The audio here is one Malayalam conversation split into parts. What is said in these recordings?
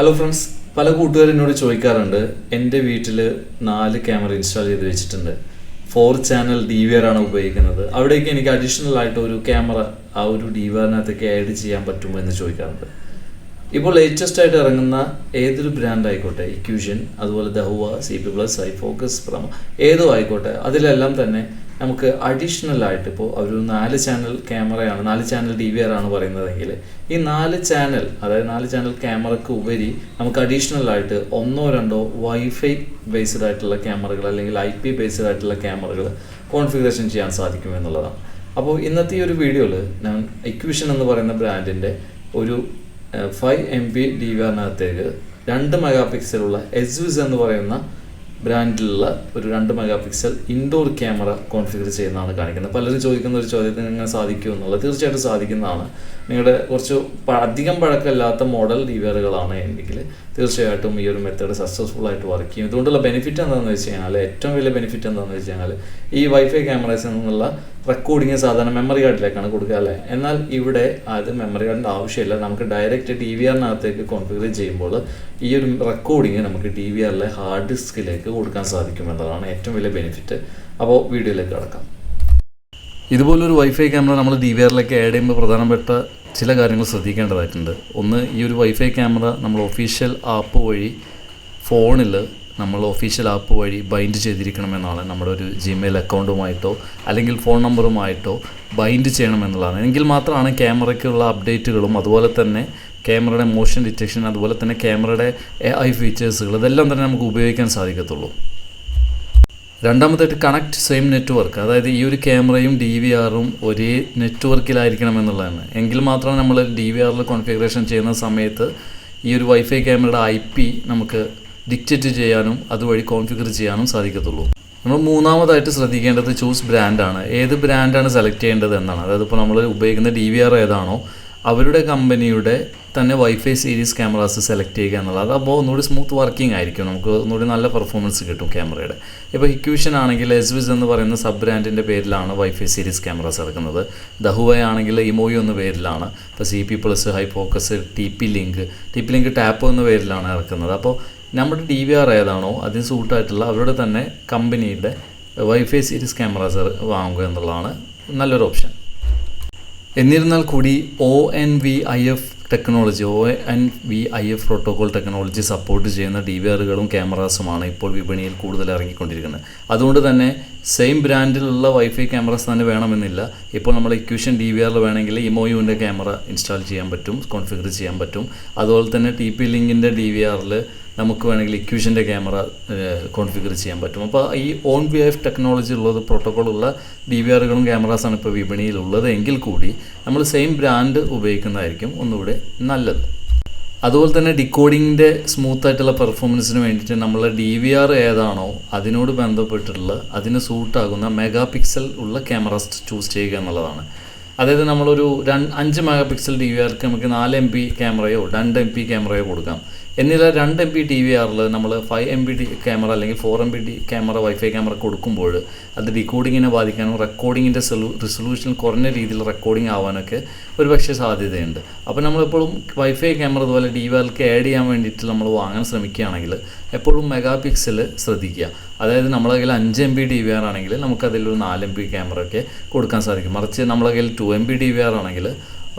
ഹലോ ഫ്രണ്ട്സ് പല കൂട്ടുകാരും എന്നോട് ചോദിക്കാറുണ്ട് എന്റെ വീട്ടിൽ നാല് ക്യാമറ ഇൻസ്റ്റാൾ ചെയ്ത് വെച്ചിട്ടുണ്ട്. Four channel D V R ആണ് ഉപയോഗിക്കുന്നത്. അവിടേക്ക് എനിക്ക് അഡീഷണൽ ആയിട്ട് ഒരു ക്യാമറ ആ ഒരു ഡി വി ആറിനകത്തേക്ക് ആഡ് ചെയ്യാൻ പറ്റുമോ എന്ന് ചോദിക്കാറുണ്ട്. ഇപ്പോൾ ലേറ്റസ്റ്റ് ആയിട്ട് ഇറങ്ങുന്ന ഏതൊരു ബ്രാൻഡ് ആയിക്കോട്ടെ ഇക്യൂഷൻ അതുപോലെ Dahua C P plus I focus Prama ഏതോ ആയിക്കോട്ടെ അതിലെല്ലാം തന്നെ നമുക്ക് അഡീഷണൽ ആയിട്ട് ഇപ്പോൾ ഒരു നാല് ചാനൽ ക്യാമറയാണ് നാല് ചാനൽ ഡി വി ആർ ആണ് പറയുന്നതെങ്കിൽ ഈ നാല് ചാനൽ അതായത് നാല് ചാനൽ ക്യാമറയ്ക്ക് ഉപരി നമുക്ക് അഡീഷണൽ ആയിട്ട് ഒന്നോ രണ്ടോ വൈഫൈ ബേസ്ഡ് ആയിട്ടുള്ള ക്യാമറകൾ അല്ലെങ്കിൽ ഐ പി ബേസ്ഡ് ആയിട്ടുള്ള ക്യാമറകൾ കോൺഫിഗറേഷൻ ചെയ്യാൻ സാധിക്കും എന്നുള്ളതാണ്. അപ്പോൾ ഇന്നത്തെ ഈ ഒരു വീഡിയോയിൽ ഞാൻ ഇക്വിഷൻ എന്ന് പറയുന്ന ബ്രാൻഡിന്റെ ഒരു five M B D V ആറിനകത്തേക്ക് രണ്ട് മെഗാ പിക്സലുള്ള എസ് വിസ് എന്ന് പറയുന്ന ബ്രാൻഡിലുള്ള ഒരു രണ്ട് mega pixel indoor camera configure ചെയ്യുന്നതാണ് കാണിക്കുന്നത്. പലരും ചോദിക്കുന്ന ഒരു ചോദ്യത്തിന് എങ്ങനെ സാധിക്കുമെന്നുള്ളത് തീർച്ചയായിട്ടും സാധിക്കുന്നതാണ്. നിങ്ങളുടെ കുറച്ച് അധികം പഴക്കമില്ലാത്ത മോഡൽ ഡി വിയറുകളാണ് എങ്കിൽ തീർച്ചയായിട്ടും ഈ ഒരു മെത്തേഡ് സക്സസ്ഫുൾ ആയിട്ട് വർക്ക് ചെയ്യും. ഇതുകൊണ്ടുള്ള ബെനിഫിറ്റ് എന്താണെന്ന് വെച്ച് കഴിഞ്ഞാൽ ഏറ്റവും വലിയ ബെനിഫിറ്റ് എന്താണെന്ന് വെച്ച് കഴിഞ്ഞാൽ ഈ വൈഫൈ ക്യാമറയിൽ നിന്നുള്ള റെക്കോർഡിങ് സാധാരണ മെമ്മറി കാർഡിലേക്കാണ് കൊടുക്കുക അല്ലേ? എന്നാൽ ഇവിടെ അത് മെമ്മറി കാർഡിന്റെ ആവശ്യമില്ല. നമുക്ക് ഡയറക്റ്റ് ഡി വി ആറിനകത്തേക്ക് കോൺഫിഗർ ചെയ്യുമ്പോൾ ഈ ഒരു റെക്കോർഡിങ് നമുക്ക് ഡി വി ആറിലെ ഹാർഡ് ഡിസ്കിലേക്ക് കൊടുക്കാൻ സാധിക്കും എന്നതാണ് ഏറ്റവും വലിയ ബെനിഫിറ്റ് അപ്പോൾ വീഡിയോയിലേക്ക് കടക്കാം. ഇതുപോലൊരു വൈഫൈ ക്യാമറ നമ്മൾ ഡി വി ആറിലേക്ക് ആഡ് ചെയ്യുമ്പോൾ പ്രധാനപ്പെട്ട ചില കാര്യങ്ങൾ ശ്രദ്ധിക്കേണ്ടതായിട്ടുണ്ട്. ഒന്ന് ഈ ഒരു വൈഫൈ ക്യാമറ നമ്മൾ ഒഫീഷ്യൽ ആപ്പ് വഴി ഫോണിൽ നമ്മൾ ഒഫീഷ്യൽ ആപ്പ് വഴി ബൈൻഡ് ചെയ്തിരിക്കണമെന്നാണ് നമ്മുടെ ഒരു ജിമെയിൽ അക്കൗണ്ടുമായിട്ടോ അല്ലെങ്കിൽ ഫോൺ നമ്പറുമായിട്ടോ ബൈൻഡ് ചെയ്യണമെന്നുള്ളതാണ്. എങ്കിൽ മാത്രമാണ് ക്യാമറയ്ക്കുള്ള അപ്ഡേറ്റുകളും അതുപോലെ തന്നെ ക്യാമറയുടെ മോഷൻ ഡിറ്റക്ഷൻ അതുപോലെ തന്നെ ക്യാമറയുടെ എ ഐ ഫീച്ചേഴ്സുകൾ ഇതെല്ലാം തന്നെ നമുക്ക് ഉപയോഗിക്കാൻ സാധിക്കത്തുള്ളൂ. രണ്ടാമതായിട്ട് കണക്ട് സെയിം നെറ്റ്വർക്ക് അതായത് ഈ ഒരു ക്യാമറയും ഡി വി ആറും ഒരേ നെറ്റ്വർക്കിലായിരിക്കണം എന്നുള്ളതാണ് എങ്കിൽ മാത്രമേ നമ്മൾ ഡി വി ആറിൽ കോൺഫിഗറേഷൻ ചെയ്യുന്ന സമയത്ത് ഈ ഒരു വൈഫൈ ക്യാമറയുടെ ഐ പി നമുക്ക് ഡിക്റ്റേറ്റ് ചെയ്യാനും അതുവഴി കോൺഫിഗർ ചെയ്യാനും സാധിക്കത്തുള്ളൂ. നമ്മൾ മൂന്നാമതായിട്ട് ശ്രദ്ധിക്കേണ്ടത് ചൂസ് ബ്രാൻഡാണ് ഏത് ബ്രാൻഡാണ് സെലക്ട് ചെയ്യേണ്ടത് എന്നാണ്. അതായത് ഇപ്പോൾ നമ്മൾ ഉപയോഗിക്കുന്ന ഡി വി ആർ ഏതാണോ അവരുടെ കമ്പനിയുടെ തന്നെ വൈഫൈ സീരീസ് ക്യാമറാസ് സെലക്ട് ചെയ്യുക എന്നുള്ളത്. അതപ്പോൾ ഒന്നുകൂടി സ്മൂത്ത് വർക്കിംഗ് ആയിരിക്കും. നമുക്ക് ഒന്നുകൂടി നല്ല പെർഫോമൻസ് കിട്ടും ക്യാമറയുടെ ഇപ്പോൾ ഇക്യൂഷൻ ആണെങ്കിൽ എസ്വിസ് എന്ന് പറയുന്ന സബ് ബ്രാൻഡിന്റെ പേരിലാണ് വൈഫൈ സീരീസ് ക്യാമറാസ് ഇറക്കുന്നത്. ദഹുവ ആണെങ്കിൽ ഇമോയു എന്ന പേരിലാണ്. ഇപ്പോൾ C P plus hi focus T P link T P link Tapo എന്ന പേരിലാണ് ഇറക്കുന്നത്. അപ്പോൾ നമ്മുടെ ഡി വി ആർ ഏതാണോ അതിന് സൂട്ടായിട്ടുള്ള അവരുടെ തന്നെ കമ്പനിയുടെ വൈഫൈ സീരീസ് ക്യാമറാസ് വാങ്ങുക എന്നുള്ളതാണ് നല്ലൊരു ഓപ്ഷൻ. എന്നിരുന്നാൽ കൂടി O N V I F technology O N V I F protocol technology support ചെയ്യുന്ന ഡി വി ആറുകളും ക്യാമറാസുമാണ് ഇപ്പോൾ വിപണിയിൽ കൂടുതൽ ഇറങ്ങിക്കൊണ്ടിരിക്കുന്നത്. അതുകൊണ്ട് തന്നെ സെയിം ബ്രാൻഡിലുള്ള വൈഫൈ ക്യാമറാസ് തന്നെ വേണമെന്നില്ല. ഇപ്പോൾ നമ്മൾ ഇക്യൂഷൻ ഡി വി ആറിൽ വേണമെങ്കിൽ ഇമോയുവിന്റെ ക്യാമറ ഇൻസ്റ്റാൾ ചെയ്യാൻ പറ്റും കോൺഫിഗർ ചെയ്യാൻ പറ്റും. അതുപോലെ തന്നെ ടി പി ലിങ്കിന്റെ ഡി വി ആറിൽ നമുക്ക് വേണമെങ്കിൽ ഇക്യൂഷന്റെ ക്യാമറ കോൺഫിഗർ ചെയ്യാൻ പറ്റും. അപ്പോൾ ഈ ഓൺ വി എഫ് ടെക്നോളജി ഉള്ളത് പ്രോട്ടോകോൾ ഉള്ള ഡി വി ആറുകളും ക്യാമറാസാണ് ഇപ്പോൾ വിപണിയിലുള്ളത് എങ്കിൽ കൂടി നമ്മൾ സെയിം ബ്രാൻഡ് ഉപയോഗിക്കുന്നതായിരിക്കും ഒന്നുകൂടെ നല്ലത്. അതുപോലെ തന്നെ ഡിക്കോഡിങ്ങിന്റെ സ്മൂത്ത് ആയിട്ടുള്ള പെർഫോമൻസിന് വേണ്ടിയിട്ട് നമ്മൾ ഡി വി ആർ ഏതാണോ അതിനോട് ബന്ധപ്പെട്ടിട്ടുള്ള അതിന് സൂട്ടാകുന്ന മെഗാ പിക്സൽ ഉള്ള ക്യാമറാസ് ചൂസ് ചെയ്യുക എന്നുള്ളതാണ്. അതായത് നമ്മളൊരു രണ്ട് അഞ്ച് മെഗാ പിക്സൽ ഡി വി ആർക്ക് നമുക്ക് നാല് എം പി ക്യാമറയോ രണ്ട് എം പി ക്യാമറയോ കൊടുക്കാം. എന്നില്ല രണ്ട് എം ബി ടി വി ആറിൽ നമ്മൾ ഫൈവ് എം ബി ക്യാമറ അല്ലെങ്കിൽ four M B camera WiFi camera കൊടുക്കുമ്പോൾ അത് ഡീകോഡിങ്ങിനെ ബാധിക്കാനും റെക്കോർഡിങ്ങിന്റെ സെലു റിസൊല്യൂഷൻ കുറഞ്ഞ രീതിയിൽ റെക്കോർഡിംഗ് ആവാനൊക്കെ ഒരു പക്ഷേ സാധ്യതയുണ്ട്. അപ്പോൾ നമ്മളെപ്പോഴും വൈഫൈ ക്യാമറ അതുപോലെ ഡി വി ആറിലേക്ക് ആഡ് ചെയ്യാൻ വേണ്ടിയിട്ട് നമ്മൾ വാങ്ങാൻ ശ്രമിക്കുകയാണെങ്കിൽ എപ്പോഴും മെഗാ പിക്സൽ ശ്രദ്ധിക്കുക. അതായത് നമ്മളെ കയ്യിൽ അഞ്ച് M B D V R ആണെങ്കിൽ നമുക്കതിലൊരു നാല് എം ബി ക്യാമറ ഒക്കെ കൊടുക്കാൻ സാധിക്കും. മറിച്ച് നമ്മളെ കയ്യിൽ two M B D V R ആണെങ്കിൽ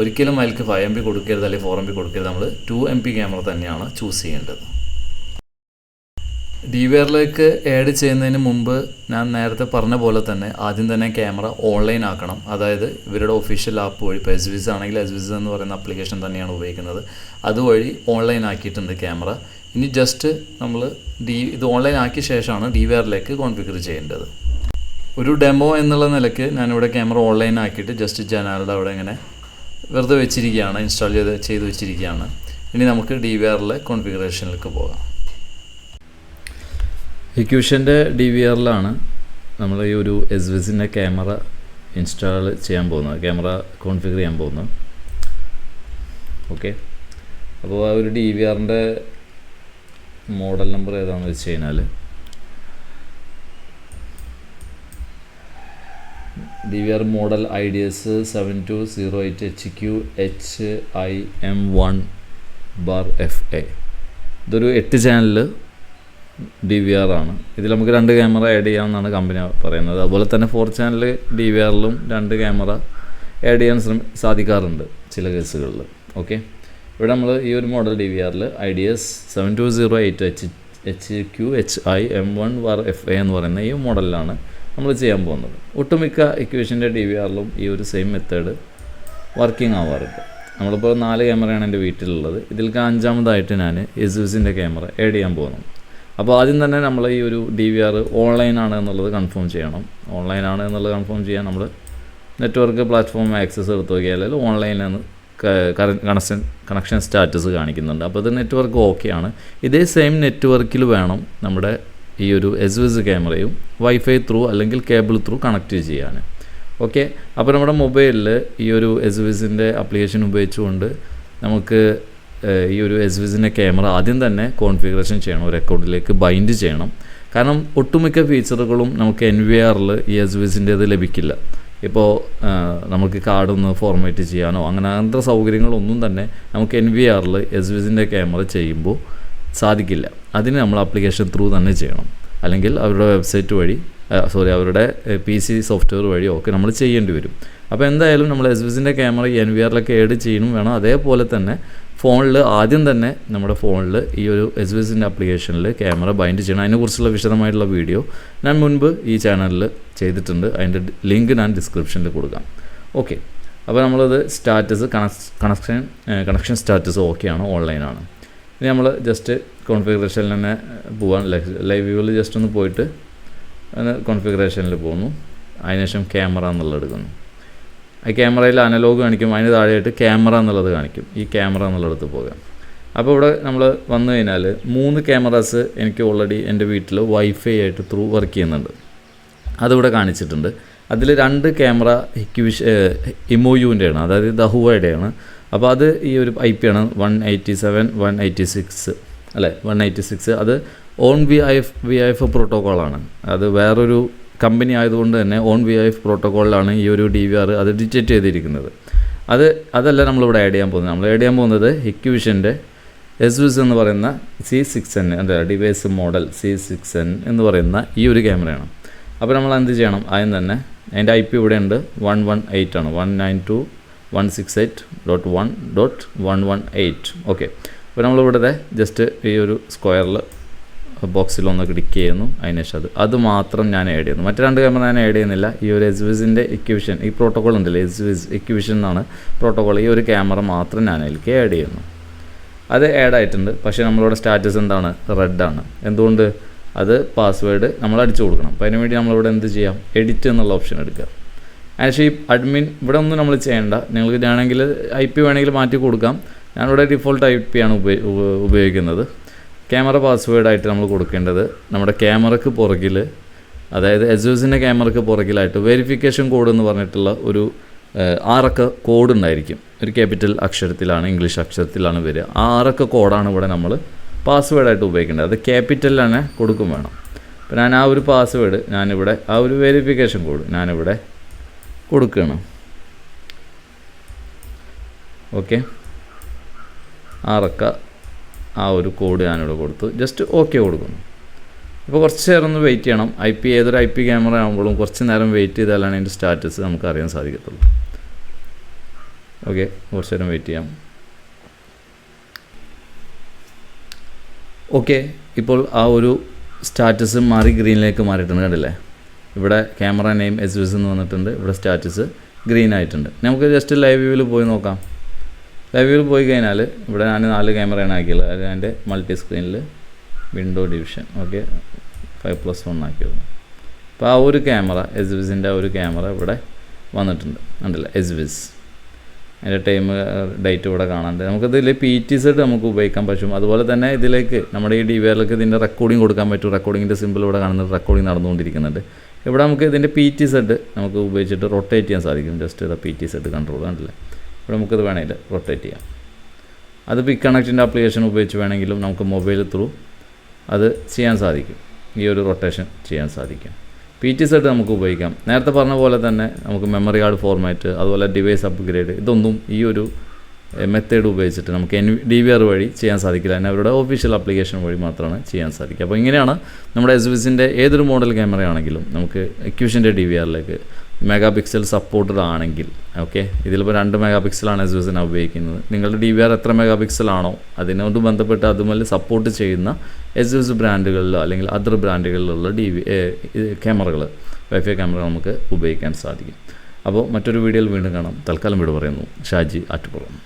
ഒരിക്കലും അതിൽക്ക് ഫൈവ് എം ബി കൊടുക്കരുത് അല്ലെങ്കിൽ ഫോർ എം ബി കൊടുക്കരുത്. നമ്മൾ ടു എം പി ക്യാമറ തന്നെയാണ് ചൂസ് ചെയ്യേണ്ടത്. ഡി വി ആറിലേക്ക് ആഡ് ചെയ്യുന്നതിന് മുമ്പ് ഞാൻ നേരത്തെ പറഞ്ഞ പോലെ തന്നെ ആദ്യം തന്നെ ക്യാമറ ഓൺലൈൻ ആക്കണം. അതായത് ഇവരുടെ ഒഫീഷ്യൽ ആപ്പ് വഴി ഇപ്പോൾ എസ് വിസ് ആണെങ്കിൽ എസ് വിസ് എന്ന് പറയുന്ന ആപ്ലിക്കേഷൻ തന്നെയാണ് ഉപയോഗിക്കുന്നത്. അതുവഴി ഓൺലൈൻ ആക്കിയിട്ടുണ്ട് ക്യാമറ ഇനി ജസ്റ്റ് നമ്മൾ ഡി ഇത് ഓൺലൈൻ ആക്കിയ ശേഷമാണ് ഡി വി ആറിലേക്ക് കോൺഫിഗർ ചെയ്യേണ്ടത്. ഒരു ഡെമോ എന്നുള്ള നിലയ്ക്ക് ഞാനിവിടെ ക്യാമറ ഓൺലൈൻ ആക്കിയിട്ട് ജസ്റ്റ് ജനാലിന്റെ അവിടെ ഇങ്ങനെ വെറുതെ വെച്ചിരിക്കുകയാണ് ഇൻസ്റ്റാൾ ചെയ്ത് ചെയ്ത് വെച്ചിരിക്കുകയാണ്. ഇനി നമുക്ക് ഡി വി ആറിലെ കോൺഫിഗറേഷനിലേക്ക് പോകാം. ഇക്യൂഷന്റെ ഡി വി ആറിലാണ് നമ്മൾ ഈ ഒരു എസ് വിസിന്റെ ക്യാമറ ഇൻസ്റ്റാൾ ചെയ്യാൻ പോകുന്നത് ക്യാമറ കോൺഫിഗർ ചെയ്യാൻ പോകുന്നത്. ഓക്കെ അപ്പോൾ ആ ഒരു ഡി വി ആറിന്റെ മോഡൽ നമ്പർ ഏതാണെന്ന് വെച്ച് കഴിഞ്ഞാൽ D V R model I D S seven two zero eight H Q H I M one bar F A ഇതൊരു എട്ട് ചാനലിൽ ഡി വി ആർ ആണ് ഇതിൽ നമുക്ക് രണ്ട് ക്യാമറ ആഡ് ചെയ്യാമെന്നാണ് കമ്പനി പറയുന്നത്. അതുപോലെ തന്നെ ഫോർ ചാനൽ ഡി വി ആറിലും രണ്ട് ക്യാമറ ആഡ് ചെയ്യാൻ ശ്രമി സാധിക്കാറുണ്ട് ചില കേസുകളിൽ ഓക്കെ ഇവിടെ നമ്മൾ ഈ ഒരു മോഡൽ ഡി വി ആറിൽ I D S seven two zero eight H H Q H I M one bar F A എന്ന് പറയുന്ന ഈ മോഡലിലാണ് നമ്മൾ ചെയ്യാൻ പോകുന്നത്. ഒട്ടുമിക്ക ഇക്വേഷന്റെ ഡി വി ആറിലും ഈ ഒരു സെയിം മെത്തേഡ് വർക്കിംഗ് ആവാറുണ്ട്. നമ്മളിപ്പോൾ നാല് ക്യാമറയാണ് എന്റെ വീട്ടിലുള്ളത്. ഇതിലേക്ക് അഞ്ചാമതായിട്ട് ഞാൻ എസൂസിന്റെ ക്യാമറ ആഡ് ചെയ്യാൻ പോകുന്നു. അപ്പോൾ ആദ്യം തന്നെ നമ്മൾ ഈ ഒരു ഡി വി ആർ ഓൺലൈനാണ് എന്നുള്ളത് കൺഫേം ചെയ്യണം. ഓൺലൈനാണ് എന്നുള്ളത് കൺഫേം ചെയ്യാൻ നമ്മൾ നെറ്റ്വർക്ക് പ്ലാറ്റ്ഫോം ആക്സസ് എടുത്തു നോക്കിയാൽ ഓൺലൈനാണ് കണക്ഷൻ കണക്ഷൻ സ്റ്റാറ്റസ് കാണിക്കുന്നുണ്ട്. അപ്പോൾ ഇത് നെറ്റ്വർക്ക് ഓക്കെയാണ് ഇതേ സെയിം നെറ്റ്വർക്കിൽ വേണം നമ്മുടെ ഈ ഒരു എസ് എസ് ക്യാമറയും വൈഫൈ ത്രൂ അല്ലെങ്കിൽ കേബിൾ ത്രൂ കണക്ട് ചെയ്യാൻ ഓക്കെ അപ്പോൾ നമ്മുടെ മൊബൈലിൽ ഈ ഒരു എസ് വിസിന്റെ അപ്ലിക്കേഷൻ ഉപയോഗിച്ചുകൊണ്ട് നമുക്ക് ഈ ഒരു എസ് വിസിന്റെ ക്യാമറ ആദ്യം തന്നെ കോൺഫിഗറേഷൻ ചെയ്യണം. ഒരു അക്കൗണ്ടിലേക്ക് ബൈൻഡ് ചെയ്യണം. കാരണം ഒട്ടുമിക്ക ഫീച്ചറുകളും നമുക്ക് എൻ വി ആറിൽ ഈ എസ് വിസിന്റേത് ലഭിക്കില്ല. ഇപ്പോൾ നമുക്ക് കാർഡൊന്ന് ഫോർമാറ്റ് ചെയ്യാനോ അങ്ങനെ അങ്ങനത്തെ സൗകര്യങ്ങളൊന്നും തന്നെ നമുക്ക് എൻ വി ആറിൽ എസ് വിസിന്റെ ക്യാമറ ചെയ്യുമ്പോൾ സാധിക്കില്ല. അതിന് നമ്മൾ ആപ്ലിക്കേഷൻ ത്രൂ തന്നെ ചെയ്യണം. അല്ലെങ്കിൽ അവരുടെ വെബ്സൈറ്റ് വഴി സോറി അവരുടെ പി സി സോഫ്റ്റ്വെയർ വഴിയോ ഒക്കെ നമ്മൾ ചെയ്യേണ്ടി വരും. അപ്പോൾ എന്തായാലും നമ്മൾ എസ് വിസിന്റെ ക്യാമറ എൻ വി ആറിലൊക്കെ ഏഡ് ചെയ്യണം വേണം. അതേപോലെ തന്നെ ഫോണിൽ ആദ്യം തന്നെ നമ്മുടെ ഫോണിൽ ഈ ഒരു എസ് വിസിന്റെ ആപ്ലിക്കേഷനിൽ ക്യാമറ ബൈൻഡ് ചെയ്യണം. അതിനെക്കുറിച്ചുള്ള വിശദമായിട്ടുള്ള വീഡിയോ ഞാൻ മുൻപ് ഈ ചാനലിൽ ചെയ്തിട്ടുണ്ട്. അതിന്റെ ലിങ്ക് ഞാൻ ഡിസ്ക്രിപ്ഷനിൽ കൊടുക്കാം. ഓക്കെ അപ്പോൾ നമ്മളത് സ്റ്റാറ്റസ് കണക്ഷൻ കണക്ഷൻ സ്റ്റാറ്റസ് ഓക്കെയാണ് ഓൺലൈനാണ് ഇനി നമ്മൾ ജസ്റ്റ് കോൺഫിഗറേഷനിൽ തന്നെ പോകാൻ ലൈവ് വ്യൂവിൽ ജസ്റ്റ് ഒന്ന് പോയിട്ട് കോൺഫിഗറേഷനിൽ പോകുന്നു അതിനുശേഷം ക്യാമറ എന്നുള്ളത് എടുക്കുന്നു. ആ ക്യാമറയിൽ അനലോഗ് കാണിക്കും. അതിന് താഴെയായിട്ട് ക്യാമറ എന്നുള്ളത് കാണിക്കും. ഈ ക്യാമറ എന്നുള്ളിടത്ത് പോകാം അപ്പോൾ ഇവിടെ നമ്മൾ വന്നു കഴിഞ്ഞാൽ മൂന്ന് ക്യാമറാസ് എനിക്ക് ഓൾറെഡി എന്റെ വീട്ടിൽ വൈഫൈ ആയിട്ട് ത്രൂ വർക്ക് ചെയ്യുന്നുണ്ട്. അതിവിടെ കാണിച്ചിട്ടുണ്ട്. അതിൽ രണ്ട് ക്യാമറ ഹിക്വിഷ് ഇമോയുവിന്റെയാണ് അതായത് ദഹുവയുടെയാണ്. അപ്പോൾ അത് ഈ ഒരു ഐ പി ആണ് one eighty seven one eighty six അല്ലേ? വൺ എയ്റ്റി സിക്സ് അത് on V I F V I F പ്രോട്ടോക്കോളാണ് അത് വേറൊരു കമ്പനി ആയതുകൊണ്ട് തന്നെ ഓൺ വി ഐ എഫ് പ്രോട്ടോക്കോളിലാണ് ഈ ഒരു ഡി വി ആർ അത് ഡിറ്റക്റ്റ് ചെയ്തിരിക്കുന്നത്. അത് അതല്ല നമ്മളിവിടെ ആഡ് ചെയ്യാൻ പോകുന്നത്. നമ്മൾ ആഡ് ചെയ്യാൻ പോകുന്നത് ഹിക്വിഷന്റെ എസ് വിസ് എന്ന് പറയുന്ന സി സിക്സ് എൻ എന്താ device model C six N എന്ന് പറയുന്ന ഈ ഒരു ക്യാമറയാണ് അപ്പോൾ നമ്മൾ എന്ത് ചെയ്യണം? ആദ്യം തന്നെ അതിന്റെ ഐ പി ഇവിടെ ഉണ്ട്. വൺ വൺ എയ്റ്റ് ആണ്. One nine two one six eight dot one dot one one eight okay അപ്പോൾ നമ്മളിവിടെ ജസ്റ്റ് ഈ ഒരു സ്ക്വയറിൽ ബോക്സിൽ ഒന്ന് ക്ലിക്ക് ചെയ്യുന്നു. അതിനുശേഷം അത് അത് മാത്രം ഞാൻ ആഡ് ചെയ്യുന്നു. മറ്റു രണ്ട് ക്യാമറ ഞാൻ ആഡ് ചെയ്യുന്നില്ല. ഈ ഒരു എസ് വിസിന്റെ ഇക്വിഷൻ ഈ പ്രോട്ടോകോൾ ഉണ്ടല്ലോ എസ് വിസ് ഇക്വിഷൻ എന്നാണ് പ്രോട്ടോകോൾ ഈ ഒരു ക്യാമറ മാത്രം ഞാൻ അതിലേക്ക് ആഡ് ചെയ്യുന്നു. അത് ആഡ് ആയിട്ടുണ്ട്. പക്ഷേ നമ്മളിവിടെ സ്റ്റാറ്റസ് എന്താണ്? റെഡ് ആണ്. എന്തുകൊണ്ട്? അത് പാസ്വേഡ് നമ്മൾ അടിച്ചു കൊടുക്കണം. അപ്പോൾ അതിനുവേണ്ടി നമ്മളിവിടെ എന്ത് ചെയ്യാം? എഡിറ്റ് എന്നുള്ള ഓപ്ഷൻ എടുക്കുക. ആക്ച്വലി അഡ്മിൻ ഇവിടെ ഒന്നും നമ്മൾ ചെയ്യേണ്ട. നിങ്ങൾക്ക് വേണമെങ്കിൽ ഐ പി വേണമെങ്കിൽ മാറ്റി കൊടുക്കാം. ഞാനിവിടെ ഡിഫോൾട്ട് ഐ പി ആണ് ഉപയോഗ ഉപ- ഉപയോഗിക്കുന്നത്. ക്യാമറ പാസ്വേഡായിട്ട് നമ്മൾ കൊടുക്കേണ്ടത് നമ്മുടെ ക്യാമറക്ക് പുറകിൽ അതായത് എസ്യൂസിന്റെ ക്യാമറക്ക് പുറകിലായിട്ട് വെരിഫിക്കേഷൻ കോഡ് എന്ന് പറഞ്ഞിട്ടുള്ള ഒരു ആറക്ക കോഡ് ഉണ്ടായിരിക്കും. ഒരു ക്യാപിറ്റൽ അക്ഷരത്തിലാണ് ഇംഗ്ലീഷ് അക്ഷരത്തിലാണ് വരിക. ആ ആറക്ക കോഡാണ് ഇവിടെ നമ്മൾ പാസ്വേഡായിട്ട് ഉപയോഗിക്കേണ്ടത്. അത് ക്യാപിറ്റൽ തന്നെ കൊടുക്കും വേണം. അപ്പോൾ ഞാൻ ആ ഒരു പാസ്വേഡ് ഞാനിവിടെ ആ ഒരു വെരിഫിക്കേഷൻ കോഡ് ഞാനിവിടെ കൊടുക്കുകയാണ് ഓക്കെ. ആറക്ക ആ ഒരു കോഡ് ഞാനിവിടെ കൊടുത്തു. ജസ്റ്റ് ഓക്കെ കൊടുക്കുന്നു. ഇപ്പോൾ കുറച്ച് നേരം ഒന്ന് വെയിറ്റ് ചെയ്യണം. ഐ പി ഏതൊരു ഐ പി ക്യാമറ ആകുമ്പോഴും കുറച്ച് നേരം വെയിറ്റ് ചെയ്താലാണ് അതിന്റെ സ്റ്റാറ്റസ് നമുക്ക് അറിയാൻ സാധിക്കത്തുള്ളൂ. ഓക്കെ കുറച്ച് നേരം വെയിറ്റ് ചെയ്യാം. ഓക്കെ ഇപ്പോൾ ആ ഒരു സ്റ്റാറ്റസ് മാറി ഗ്രീനിലേക്ക് മാറിയിട്ടുണ്ട് കണ്ടില്ലേ? ഇവിടെ ക്യാമറ നെയിം എസ് വിസ് എന്ന് വന്നിട്ടുണ്ട്. ഇവിടെ സ്റ്റാറ്റസ് ഗ്രീൻ ആയിട്ടുണ്ട്. നമുക്ക് ജസ്റ്റ് ലൈവ് വ്യൂവിൽ പോയി നോക്കാം. ലൈവ് വ്യൂവിൽ പോയി കഴിഞ്ഞാൽ ഇവിടെ ഞാൻ നാല് ക്യാമറയാണ് ആക്കിയുള്ളത് അത് എന്റെ മൾട്ടി സ്ക്രീനിൽ window division okay five plus one ആക്കിയത്. അപ്പോൾ ആ ഒരു ക്യാമറ എസ് വിസിന്റെ ഒരു ക്യാമറ ഇവിടെ വന്നിട്ടുണ്ട്. ഉണ്ടല്ലോ എസ് വിസ് അതിന്റെ ടൈം ഡേറ്റ് ഇവിടെ കാണാണ്ട്. നമുക്കിതിൽ പി ടി സെറ്റ് നമുക്ക് ഉപയോഗിക്കാൻ പറ്റും. അതുപോലെ തന്നെ ഇതിലേക്ക് നമ്മുടെ ഈ ഡി വി ഇതിന്റെ റെക്കോർഡിംഗ് കൊടുക്കാൻ പറ്റും. റെക്കോർഡിങ്ങിന്റെ സിമ്പിൾ ഇവിടെ കാണുന്നത് റെക്കോർഡിംഗ് നടന്നുകൊണ്ടിരിക്കുന്നുണ്ട്. ഇവിടെ നമുക്ക് ഇതിന്റെ പി ടി സെഡ് നമുക്ക് ഉപയോഗിച്ചിട്ട് റൊട്ടേറ്റ് ചെയ്യാൻ സാധിക്കും. ജസ്റ്റ് ഇതാ പി ടി സെഡ് കൺട്രോൾ കണ്ടില്ലേ? ഇവിടെ നമുക്കിത് വേണമെങ്കിൽ റൊട്ടേറ്റ് ചെയ്യാം. അത് പിക് കണക്റ്റിന്റെ ആപ്ലിക്കേഷൻ ഉപയോഗിച്ച് വേണമെങ്കിലും നമുക്ക് മൊബൈൽ ത്രൂ അത് ചെയ്യാൻ സാധിക്കും. ഈ ഒരു റൊട്ടേഷൻ ചെയ്യാൻ സാധിക്കും. പി ടി സെറ്റ് നമുക്ക് ഉപയോഗിക്കാം. നേരത്തെ പറഞ്ഞ പോലെ തന്നെ നമുക്ക് മെമ്മറി കാർഡ് ഫോർമാറ്റ് അതുപോലെ ഡിവൈസ് അപ്ഗ്രേഡ് ഇതൊന്നും ഈ ഒരു മെത്തേഡ് ഉപയോഗിച്ചിട്ട് നമുക്ക് എൻ ഡി വി ആർ വഴി ചെയ്യാൻ സാധിക്കില്ല. അതിന് അവരുടെ ഒഫീഷ്യൽ ആപ്ലിക്കേഷൻ വഴി മാത്രമാണ് ചെയ്യാൻ സാധിക്കുക. അപ്പോൾ ഇങ്ങനെയാണ് നമ്മുടെ എസ് വിസിന്റെ ഏതൊരു മോഡൽ ക്യാമറയാണെങ്കിലും നമുക്ക് എക്യൂഷന്റെ ഡി വി ആറിലേക്ക് മെഗാ പിക്സൽ സപ്പോർട്ടഡ് ആണെങ്കിൽ ഓക്കെ ഇതിലിപ്പോൾ രണ്ട് മെഗാ പിക്സലാണ് എസ് വിസിന് ഉപയോഗിക്കുന്നത്. നിങ്ങളുടെ ഡി വി ആർ എത്ര മെഗാ പിക്സലാണോ അതിനോട് ബന്ധപ്പെട്ട് അതുമല്ല സപ്പോർട്ട് ചെയ്യുന്ന എസ് വിസ് ബ്രാൻഡുകളിലോ അല്ലെങ്കിൽ അതർ ബ്രാൻഡുകളിലുള്ള ഡി വി ക്യാമറകൾ വൈഫൈ ക്യാമറ നമുക്ക് ഉപയോഗിക്കാൻ സാധിക്കും. അപ്പോൾ മറ്റൊരു വീഡിയോയിൽ വീണ്ടും കാണാം. തൽക്കാലം വീട് പറയുന്നു. ഷാജി ആറ്റുപുറം.